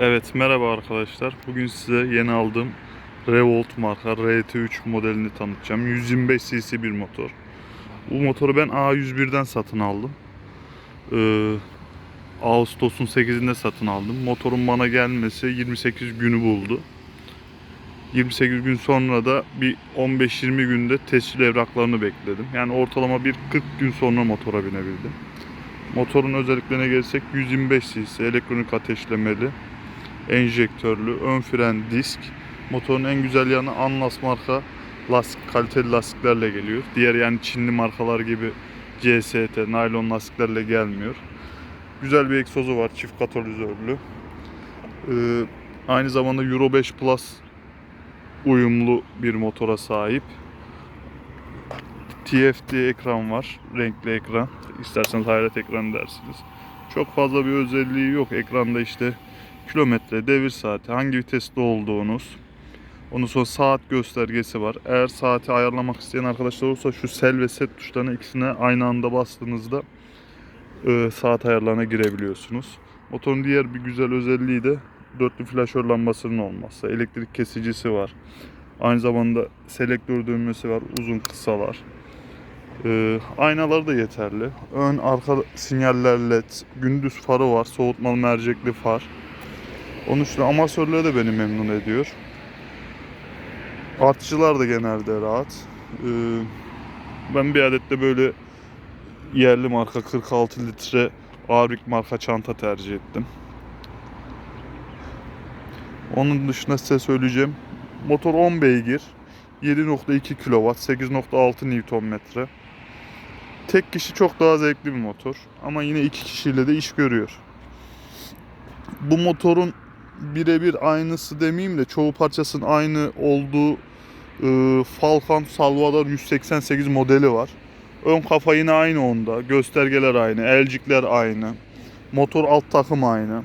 Evet merhaba arkadaşlar. Bugün size yeni aldığım Revolt marka RT3 modelini tanıtacağım. 125 cc bir motor. Bu motoru ben A101'den satın aldım. Ee, Ağustos'un 8'inde satın aldım. Motorun bana gelmesi 28 günü buldu. 28 gün sonra da bir 15-20 günde tescil evraklarını bekledim. Yani ortalama bir 40 gün sonra motora binebildim. Motorun özelliklerine gelsek 125 cc elektronik ateşlemeli, enjektörlü, ön fren disk. Motorun en güzel yanı Anlas marka lastik, kaliteli lastiklerle geliyor. Diğer yani Çinli markalar gibi CST, naylon lastiklerle gelmiyor. Güzel bir egzozu var, çift katalizörlü. Ee, aynı zamanda Euro 5 Plus uyumlu bir motora sahip. TFT ekran var, renkli ekran. İsterseniz hayret ekranı dersiniz. Çok fazla bir özelliği yok. Ekranda işte kilometre, devir saati, hangi viteste olduğunuz. Ondan sonra saat göstergesi var. Eğer saati ayarlamak isteyen arkadaşlar olursa şu sel ve set tuşlarına ikisine aynı anda bastığınızda e, saat ayarlarına girebiliyorsunuz. Motorun diğer bir güzel özelliği de dörtlü flaşör lambasının olması. Elektrik kesicisi var. Aynı zamanda selektör düğmesi var. Uzun kısalar. Ee, aynaları da yeterli. Ön arka sinyaller led. Gündüz farı var. Soğutmalı mercekli far. Onun için amasörleri de beni memnun ediyor. Artçılar da genelde rahat. Ee, ben bir adet de böyle yerli marka 46 litre Avrik marka çanta tercih ettim. Onun dışında size söyleyeceğim. Motor 10 beygir. 7.2 kW, 8.6 Nm. Tek kişi çok daha zevkli bir motor. Ama yine iki kişiyle de iş görüyor. Bu motorun birebir aynısı demeyeyim de çoğu parçasının aynı olduğu e, Falcon Salvador 188 modeli var. Ön kafa yine aynı onda. Göstergeler aynı. Elcikler aynı. Motor alt takım aynı.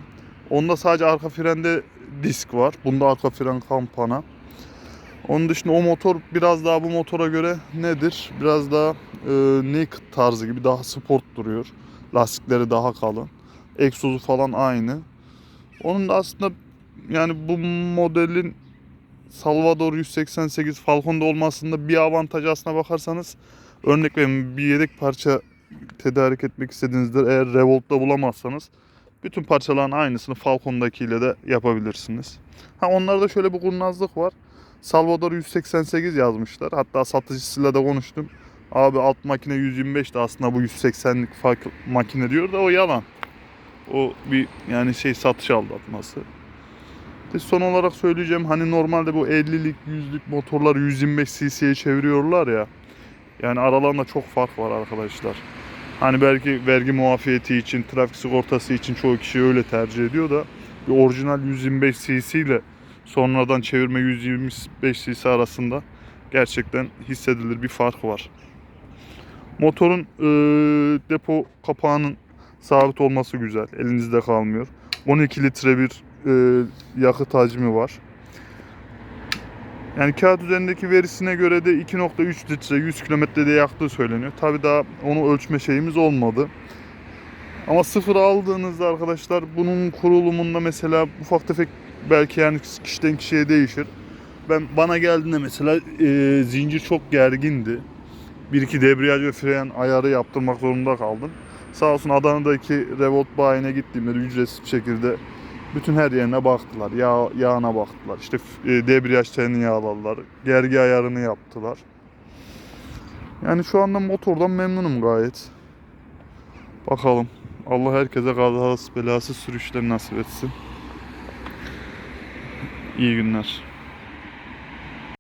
Onda sadece arka frende disk var. Bunda arka fren kampana. Onun dışında o motor biraz daha bu motora göre nedir? Biraz daha e, naked tarzı gibi daha sport duruyor. Lastikleri daha kalın. Egzozu falan aynı. Onun da aslında yani bu modelin Salvador 188 Falcon'da olmasında bir avantajı aslına bakarsanız örnek verin bir yedek parça tedarik etmek istediğinizde eğer Revolt'ta bulamazsanız bütün parçaların aynısını Falcon'dakiyle de yapabilirsiniz. Ha onlarda şöyle bir kurnazlık var. Salvador 188 yazmışlar. Hatta satıcısıyla da konuştum. Abi alt makine 125 de aslında bu 180'lik fark makine diyor da o yalan. O bir yani şey satış aldatması. De son olarak söyleyeceğim hani normalde bu 50'lik 100'lük motorlar 125 cc'ye çeviriyorlar ya. Yani aralarında çok fark var arkadaşlar. Hani belki vergi muafiyeti için, trafik sigortası için çoğu kişi öyle tercih ediyor da bir orijinal 125 cc ile sonradan çevirme 125 cc arasında gerçekten hissedilir bir fark var. Motorun e, depo kapağının sabit olması güzel. Elinizde kalmıyor. 12 litre bir e, yakıt hacmi var. Yani kağıt üzerindeki verisine göre de 2.3 litre 100 kilometrede yaktığı söyleniyor. Tabi daha onu ölçme şeyimiz olmadı. Ama sıfır aldığınızda arkadaşlar bunun kurulumunda mesela ufak tefek belki yani kişiden kişiye değişir. Ben bana geldiğinde mesela e, zincir çok gergindi. Bir iki debriyaj ve fren ayarı yaptırmak zorunda kaldım. Sağ olsun Adana'daki Revolt bayine gittiğimde ücretsiz bir şekilde bütün her yerine baktılar. Yağ, yağına baktılar. İşte e, debriyaj telini yağladılar. Gergi ayarını yaptılar. Yani şu anda motordan memnunum gayet. Bakalım. Allah herkese kazasız belasız sürüşler nasip etsin. İyi günler.